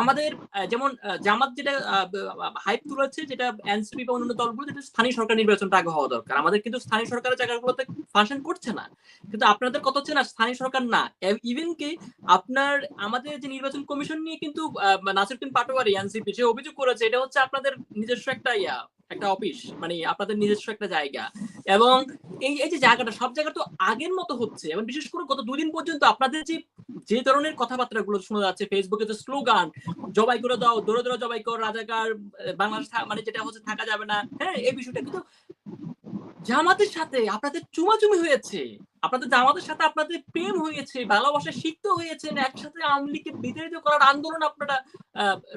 আমাদের যেমন জামাত যেটা হাইপ তুলেছে, যেটা এনসিপি বা অন্যান্য দলগুলো যেটা স্থানীয় সরকার নির্বাচনটা আগে হওয়া দরকার। আমাদের কিন্তু স্থানীয় সরকারের জায়গাগুলোতে ফাংশন করছে না। কিন্তু আপনাদের কথা হচ্ছে না, স্থানীয় সরকার না। ইভেন কি আপনার, আমাদের যে নির্বাচন কমিশন নিয়ে কিন্তু নাসিরুদ্দিন পাটোয়ারি এনসিপি সে অভিযোগ করেছে, এটা হচ্ছে আপনাদের নিজস্ব একটা ইয়া, একটা অফিস মানে আপনাদের নিজস্ব একটা জায়গা। এবং এই এই যে জায়গাটা, সব জায়গা তো আগের মতো হচ্ছে। এবং বিশেষ করে গত দুদিন পর্যন্ত আপনাদের যে যে ধরনের কথাবার্তা গুলো শোনা যাচ্ছে ফেসবুকে যে স্লোগান, জবাই করে দাও, দৌড়ে দৌড়ে জবাই কর, রাজাকার বাংলাদেশ মানে যেটা হচ্ছে থাকা যাবে না। হ্যাঁ এই বিষয়টা কিন্তু জামাতের সাথে আপনাদের চুমাচুমি হয়েছে। আপনাদের জামাতের সাথে আপনাদের প্রেম হয়েছে, ভালোবাসা সিক্ত হয়েছেন একসাথে আওয়ামী লীগকে বিতাড়িত করার আন্দোলন আপনারা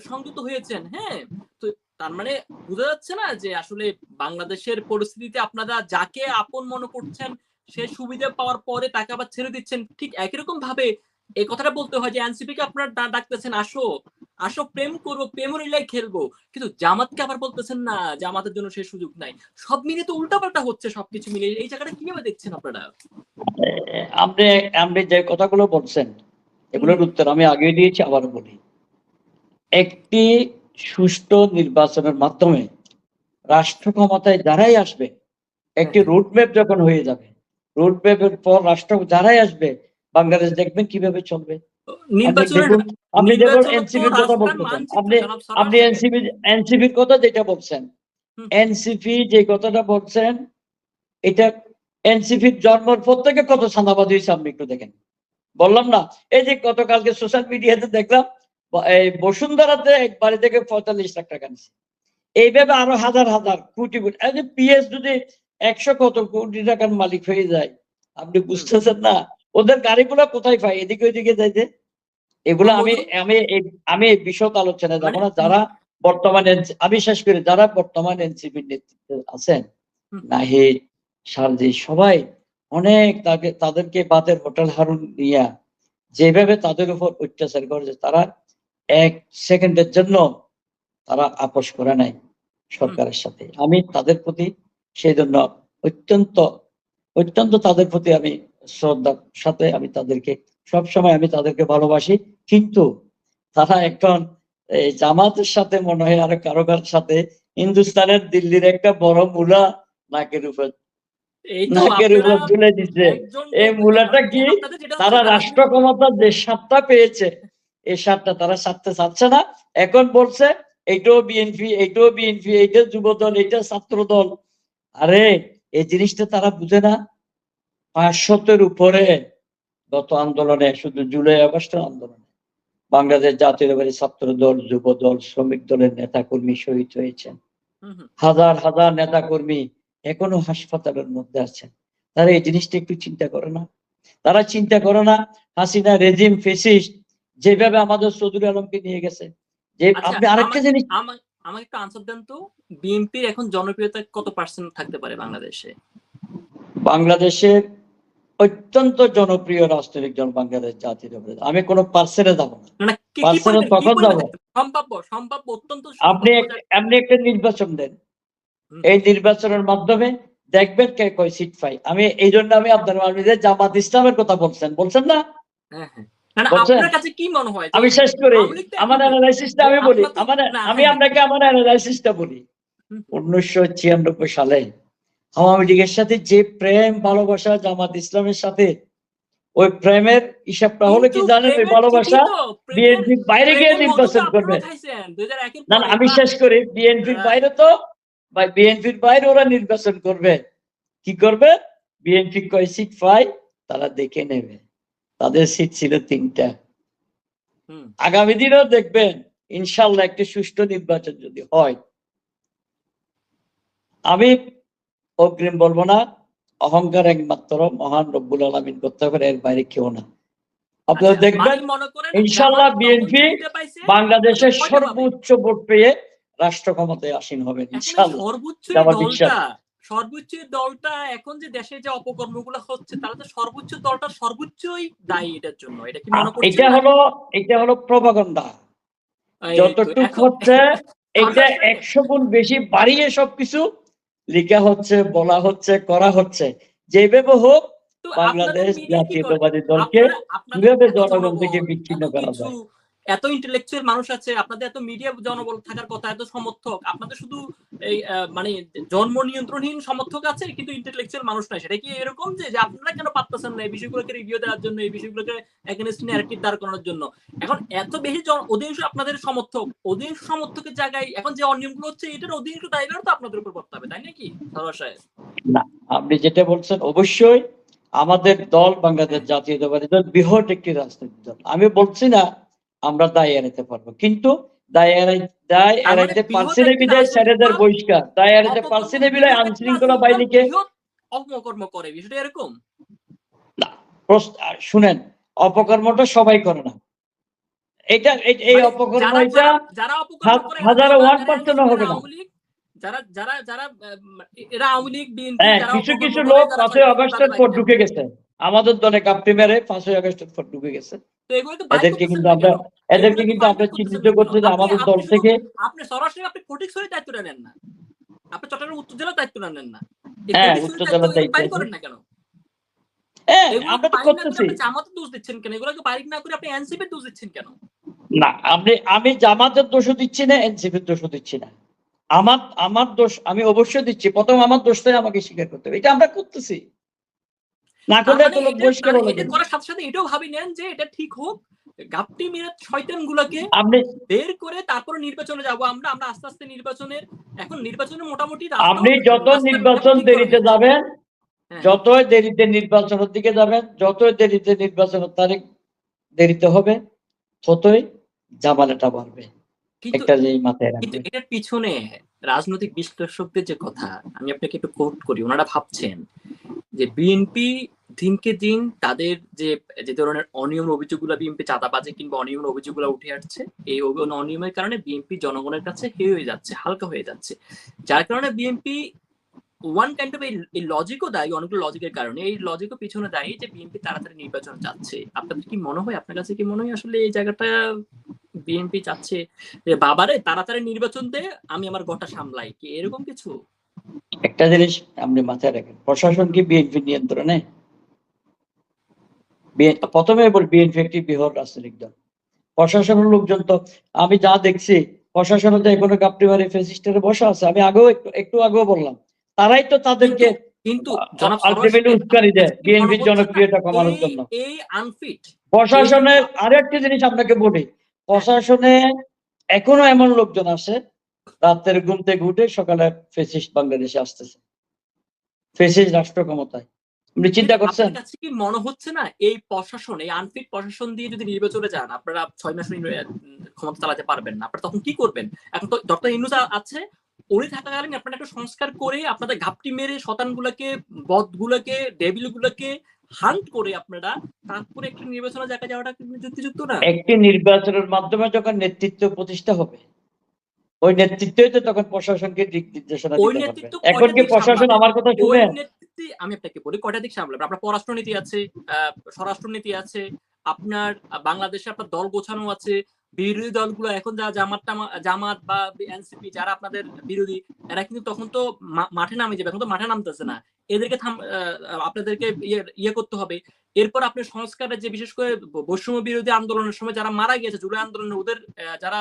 সংযুক্ত হয়েছেন হ্যাঁ? তো তার মানে বোঝা যাচ্ছে না যে আসলে বাংলাদেশের পরিস্থিতিতে আপনারা যাকে আপন মনে করছেন, সে সুবিধা পাওয়ার পরে তাকে আবার ছেড়ে দিচ্ছেন। ঠিক একই রকম ভাবে এই কথাটা বলতে হয় যে এনসিপি কে আপনারা ডাকতেছেন আসো আসো প্রেম করব প্রেম রিলাই খেলব। কিন্তু জামাতকে আবার বলতেছেন না জামাতের জন্য সে সুযোগ নাই। সব মিলে তো উল্টাপাল্টা হচ্ছে সবকিছু মিলে এই জায়গাটা কীভাবে দেখছেন আপনারা? আপনি আপনি যে কথাগুলো বলছেন এগুলোর উত্তর আমি আগে দিয়েছি আবার বলি। একটি সুষ্ঠু নির্বাচনের মাধ্যমে রাষ্ট্র ক্ষমতায় যারাই আসবে একটি রুটম্যাপ যখন হয়ে যাবে রুটম্যাপের পর রাষ্ট্র যারাই আসবে বাংলাদেশ দেখবেন কীভাবে চলবে। আপনি আপনি যেমন এনসিপির কথা বলতেছেন। আপনি আপনি এনসিপি এনসিপির কথা যেটা বলছেন এনসিপি যে কথাটা বলছেন এটা এনসিপির জন্মের পর থেকে কত সান্দাবাদ হয়েছে আপনি একটু দেখেন। বললাম না এই যে গতকালকে সোশ্যাল মিডিয়াতে দেখলাম এই বসুন্ধরাতে এক বাড়ি থেকে পঁয়তাল্লিশ লাখ টাকা নিচ্ছে এইভাবে আরও হাজার হাজার কোটি কোটি পিএস যদি একশো কত কোটি টাকার মালিক হয়ে যায় আপনি বুঝতেছেন না? ওদের গাড়িগুলো কোথায় পায় এদিকে ওইদিকে যাইতে এগুলো আমি আমি আমি এই বিশদ আলোচনায় যাব না। মানে- যারা বর্তমানে আমি শেষ করি যারা বর্তমান এনসিপির নেতৃত্বে আছেন। নাহি সারজি সবাই অনেক তাকে তাদেরকে বাদের হোটেল হারুন নিয়া যেভাবে তাদের উপর অত্যাচার করেছে তারা এক সেকেন্ডের জন্য তারা আপোষ করে নাই সরকারের সাথে। আমি তাদের প্রতি সেই জন্য অত্যন্ত অত্যন্ত তাদের প্রতি আমি শ্রদ্ধার সাথে আমি তাদেরকে সব সময় আমি তাদেরকে ভালোবাসি। কিন্তু তারা এখন এই জামাতের সাথে মনে হয় আর কারও সাথে হিন্দুস্তানের দিল্লির একটা বড় মূলা নাকের উপর নাকের উপর তুলে দিচ্ছে। এই মূলাটা কি? তারা রাষ্ট্র ক্ষমতার যে স্বাদটা পেয়েছে এই স্বাদটা তারা ছাড়তে চাচ্ছে না। এখন বলছে এইটাও বিএনপি এইটাও বিএনপি এইটা যুব দল এইটা ছাত্র দল আরে এই জিনিসটা তারা বুঝে না। পাঁচশতের উপরে গত আন্দোলনে শুধু জুলাই আগস্টের আন্দোলনে বাংলাদেশ জাতীয়তাবাদী ছাত্র দল যুব দল শ্রমিক দলের নেতা কর্মী শহীদ হয়েছেন। হাজার হাজার নেতা কর্মী এখনও হাসপাতালের মধ্যে আছেন। তারা এই জিনিসটা একটু চিন্তা করে না। তারা চিন্তা করে না হাসিনা রেজিম ফেসিস্ট যেভাবে আমাদের চৌধুরী আলমকে নিয়ে গেছে। যে আচ্ছা, আপনি আরেকটা জিনিস আমা- আমাকে একটা আনসার দেন তো। বিএনপির এখন জনপ্রিয়তা কত পার্সেন্ট থাকতে পারে বাংলাদেশে? বাংলাদেশের অত্যন্ত জনপ্রিয় রাজনৈতিক দল বাংলাদেশ দল। আমি কোনো পার্সেলে যাব না। পরিমাণে- তখন যাব। থাকতে সম্ভাব্য সম্ভাব্য অত্যন্ত আপনি সম্ভাব্য একটা নির্বাচন দেন। এই নির্বাচনের মাধ্যমে দেখবেন কে কয় সিট পাই আমি এই জন্য আমি আপনার মানবিদের জামাত ইসলামের কথা বলছেন বলছেন না? হ্যাঁ, হ্যাঁ। মানে মনে হয় আমি শেষ করি। আমার অ্যানালাইসিসটা আমি বলি। আমার আমি। আপনাকে আমার অ্যানালাইসিসটা বলি। উনিশশো ছিয়ানব্বই সালে আওয়ামী লীগের সাথে যে প্রেম ভালোবাসা জামাত ইসলামের সাথে ওই প্রেমের হিসাবটা হলো কি জানেন ওই ভালোবাসা? বিএনপি বাইরে গিয়ে নির্বাচন করবে। আপনারাও খাইছেন, 2001 এর না আমি শেষ করি বিএনপির হ্যাঁ। বাইরে তো বিএনপির বাইরে ওরা নির্বাচন করবে। কি করবে? বিএনপি কয় সিট পায় তারা দেখে নেবে। তাদের সিট ছিল তিনটা। আগামী দিনেও দেখবেন ইনশাল্লাহ একটি সুষ্ঠু নির্বাচন যদি হয়। আমি অগ্রিম বলব না অহংকার একমাত্র মহান রব্বুল আলমিন করতে পারে এর বাইরে কেউ না। আপনারা আচ্ছা, দেখবেন করেন ইনশাল্লাহ বিএনপি বাংলাদেশের সর্বোচ্চ ভোট পেয়ে রাষ্ট্র ক্ষমতায় আসীন হবে ইনশাল্লাহ সর্বোচ্চ দলটা এখন যে দেশে যে অপকর্মগুলো হচ্ছে তাহলে তো সর্বোচ্চ দলটা সর্বোচ্চই দায়ী এটার জন্য এটা কি মনে এটা হলো এটা হলো প্রভাগণ্ডা এই যতটুক হচ্ছে এটা একশো গুণ বেশি বাড়িয়ে সবকিছু লেখা হচ্ছে বলা হচ্ছে করা হচ্ছে যেভাবে হোক বাংলাদেশ? জাতীয়তাবাদী দলকে কীভাবে জনগণ, থেকে বিচ্ছিন্ন করা যায়? এত ইন্টেলেকচুয়াল মানুষ আছে, আপনাদের এত মিডিয়া জনবল থাকার কথা, এত সমর্থক, আপনাদের শুধু এই মানে জন্ম নিয়ন্ত্রণহীন সমর্থক আছে, কিন্তু ইন্টেলেকচুয়াল মানুষ নাই। সেটা কি এরকম যে আপনারা কেন পারতেছেন না এই বিষয়গুলোকে রিভিউ দেওয়ার জন্য, এই বিষয়গুলোকে এগেনস্ট ন্যারেটিভ দাঁড় করানোর জন্য? এখন এত বেশি অধিকাংশ আপনাদের সমর্থক, অধিকাংশ সমর্থকের জায়গায় এখন যে অনিয়মগুলো হচ্ছে, এটার অধিকাংশ দায়ভার তো আপনাদের উপর পড়তে হবে তাই নাকি, সরোয়ার সাহেব? আপনি যেটা বলছেন অবশ্যই, আমাদের দল বাংলাদেশ জাতীয়তাবাদী দল, বৃহৎ একটি রাজনৈতিক দল। আমি বলছি না আমরা দায় এড়াতে পারব। কিন্তু দায় এড়াই দায় মানে এড়াইতে বৃহৎ পারছি না বিদায় স্যারেদের বহিষ্কার। দায় এড়াইতে পারছি না বিদায় বৃহৎ আইন একটি শৃঙ্খলা রাজনৈতিক বাহিনীকে অপকর্ম করে বিষয়টা এরকম? প্রশ্ন- শুনেন অপকর্মটা সবাই করে না। এটা এই- মানে অপকর্ম যারা- এটা যারা- যারা অপকর্ম হা- করে হাজারে এরা 1% ও হবে না। যারা যারা যারা এরা আওয়ামী লীগ বিএনপি হ্যাঁ কিছু কিছু লোক পাঁচই দায়িত্বে পর ঢুকে গেছে। আমাদের দলে কাপ্তি মেরে পাঁচই আগস্টের পর ঢুকে গেছে। তো এদেরকে কিন্তু আমরা এদেরকে কিন্তু আমরা চিহ্নিত যে আমাদের দল থেকে আপনি সরাসরি আপনি ফটিকছড়ির দায়িত্বটা নেন না। আপনি চট্টগ্রাম উত্তর জেলার দায়িত্বটা নেন না। হ্যাঁ, উত্তর জেলার দায়িত্ব করেন না কেন? হ্যাঁ আমরা তো করতেছি। জামাতের দোষ দিচ্ছেন কেন? এগুলোকে বাইর না করে আপনি এনসিপির দোষ দিচ্ছেন কেন? না আপনি আমি জামাতের দিচ্ছি না এনসিপির দোষ দিচ্ছি না। আমার আমার দোষ আমি অবশ্যই দিচ্ছি। প্রথম আমার দোষটাই আমাকে স্বীকার করতে হবে। এটা আমরা করতেছি। না করলে মানে তো লোক বহিষ্কার মানে হলো এটা করার সাথে সাথে এটাও ভাবি নেন যে এটা ঠিক হোক। গাপটি মেরে শয়তান গুলাকে আপনি বের করে তারপরে নির্বাচনে যাব আমরা। আমরা আস্তে আস্তে নির্বাচনের এখন নির্বাচনে মোটামুটি আপনি যত নির্বাচন দেরিতে যাবেন হ্যাঁ। যতই দেরিতে নির্বাচনের দিকে যাবেন যতই দেরিতে নির্বাচনের তারিখ দেরিতে হবে ততই জামালাটা বাড়বে। কিন্তু একটা জিনিস মাথায় কিন্তু এটার পিছনে রাজনৈতিক বিশ্লেষকদের যে কথা আমি আপনাকে একটু কোট করি ওনারা ভাবছেন যে বিএনপি দিনকে দিন তাদের যে যে ধরনের অনিয়ম অভিযোগগুলো বিএনপি চাঁদাবাজি কিংবা অনিয়ম অভিযোগগুলো উঠে আসছে এই অনিয়মের কারণে বিএনপি জনগণের কাছে হেয় হয়ে যাচ্ছে হালকা হয়ে যাচ্ছে। যার কারণে বিএনপি ওয়ান কাইন্ড অফ এই লজিকও দায়ী অনেকগুলো লজিকের কারণে। এই লজিকও পিছনে দায়ী যে বিএনপি তাড়াতাড়ি নির্বাচন চাচ্ছে। আপনাদের কি মনে হয়? আপনার কাছে কি মনে হয় আসলে এই জায়গাটা বিএনপি চাচ্ছে যে বাবারে তাড়াতাড়ি নির্বাচন দে আমি আমার গোটা সামলাই। কি এরকম কিছু? একটা জিনিস আপনি মাথায় রাখেন প্রশাসন কি বিএনপি নিয়ন্ত্রণে? প্রথমে বল বিএনপি একটি বৃহৎ রাজনৈতিক দল। প্রশাসনের লোকজন তো আমি যা দেখছি প্রশাসনে তো এখনও কাপড়ি মারি ফেসিস্টারে বসা আছে আমি আগেও একটু একটু আগেও বললাম। তারাই তো তাদেরকে কিন্তু বিএনপির জনপ্রিয়তা কমানোর জন্য। এই আনফিট প্রশাসনের আরেকটি জিনিস আপনাকে বলি প্রশাসনে এখনও এমন লোকজন আছে রাতের ঘুম থেকে উঠে সকালে ফেসিস্ট বাংলাদেশে আসতেছে। ফেসিস্ট রাষ্ট্র ক্ষমতায়। আপনি চিন্তা করছেন? কাছে কি মনে হচ্ছে না এই প্রশাসন এই আনফিট প্রশাসন দিয়ে যদি নির্বাচনে যান আপনারা ছয় মাস ক্ষমতা চালাতে পারবেন না। আপনারা তখন কি করবেন? এখন তো ডক্টর ইনুস আছে উনি থাকাকালীন আপনারা একটা সংস্কার করে আপনাদের ঘাপটি মেরে শতানগুলোকে বদগুলোকে ডেবিলগুলোকে হান্ট করে আপনারা তারপরে একটা নির্বাচনে জায়গা যাওয়াটা যুক্তিযুক্ত না। একটি নির্বাচনের মাধ্যমে যখন নেতৃত্ব প্রতিষ্ঠা হবে ওই নেতৃত্বই তো তখন প্রশাসনকে দিক নির্দেশনা ওই নেতৃত্ব এখন কি প্রশাসন আমার কথা শুনে আমি আপনাকে বলি কয়টা দিক সামলাবে? আপনার পররাষ্ট্রনীতি আছে আহ, স্বরাষ্ট্রনীতি আছে আপনার বাংলাদেশে আপনার দল গোছানো আছে বিরোধী দলগুলো এখন যা জামাত জামাত বা এনসিপি যারা আপনাদের বিরোধী এরা কিন্তু তখন তো মাঠে নামে যাবে। এখন তো মাঠে নামতেছে না। এদেরকে আপনাদেরকে ইয়ে ইয়ে করতে হবে। এরপর আপনি সংস্কারের যে বিশেষ করে বৈষম্য বিরোধী আন্দোলনের সময় যারা মারা গিয়েছে, জুলাই আন্দোলনে ওদের যারা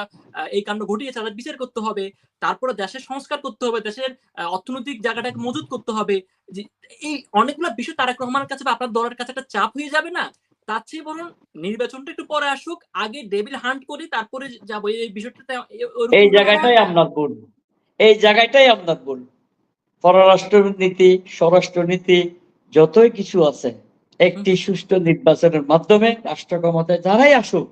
এই কাণ্ড ঘটিয়েছে, তাদের বিচার করতে হবে। তারপরে দেশের সংস্কার করতে হবে, দেশের অর্থনৈতিক জায়গাটাকে মজুত করতে হবে। এই অনেকগুলো বিষয় তারেক রহমানের কাছে বা আপনার দলের কাছে একটা চাপ হয়ে যাবে না? তার চেয়ে বরং নির্বাচনটা একটু পরে আসুক, আগে ডেবিল হান্ট করি, তারপরে যাব। এই বিষয়টাতে এই জায়গাটাই আপনার ভুল। এই জায়গাটাই আপনার ভুল। পররাষ্ট্র স্বরাষ্ট্রনীতি যতই কিছু আছে একটি সুষ্ঠু নির্বাচনের মাধ্যমে রাষ্ট্র ক্ষমতায় যারাই আসুক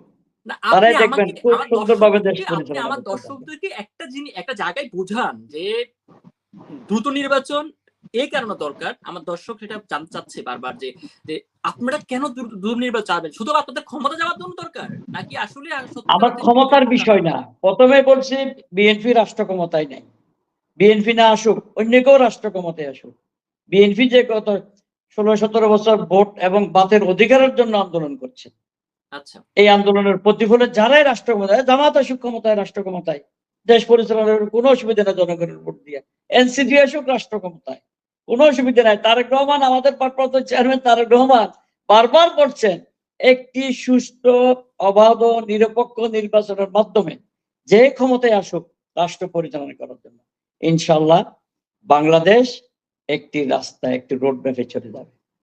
তারাই দেখবেন খুব আমার সুন্দরভাবে দেশ দর্শকদেরকে- পরিচালনা আমার দর্শকদেরকে একটা জিনিস একটা জায়গায় বোঝান যে দ্রুত নির্বাচন এই কারণে দরকার। আমার দর্শক সেটা জানতে চাচ্ছে বারবার যে যে আপনারা কেন দ্রুত দ্রুত নির্বাচন চাবেন? শুধু আপনাদের ক্ষমতা যাওয়ার জন্য দরকার? নাকি আসলে আমার ক্ষমতার বিষয় না। প্রথমে বলছি বিএনপি রাষ্ট্র ক্ষমতায় নেই। বিএনপি না আসুক অন্য কেউ রাষ্ট্র ক্ষমতায় আসুক। বিএনপি যে গত ষোলো সতেরো বছর ভোট এবং বাতের অধিকারের জন্য আন্দোলন করছে। আচ্ছা। এই আন্দোলনের প্রতিফলে যারাই রাষ্ট্র ক্ষমতায় জামাত আসুক ক্ষমতায় রাষ্ট্র ক্ষমতায় দেশ পরিচালনার কোনো অসুবিধা নেই জনগণের ভোট দিয়ে। এনসিপি আসুক রাষ্ট্র ক্ষমতায় কোনো অসুবিধা নাই। তারেক রহমান আমাদের ভারপ্রাপ্ত চেয়ারম্যান তারেক রহমান বারবার করছেন একটি সুষ্ঠু অবাধ নিরপেক্ষ নির্বাচনের মাধ্যমে যে ক্ষমতায় আসুক রাষ্ট্র পরিচালনা করার জন্য। ইনশাল্লাহ বাংলাদেশ একটি রাস্তা একটি রোড ম্যাপে চলে যাবে।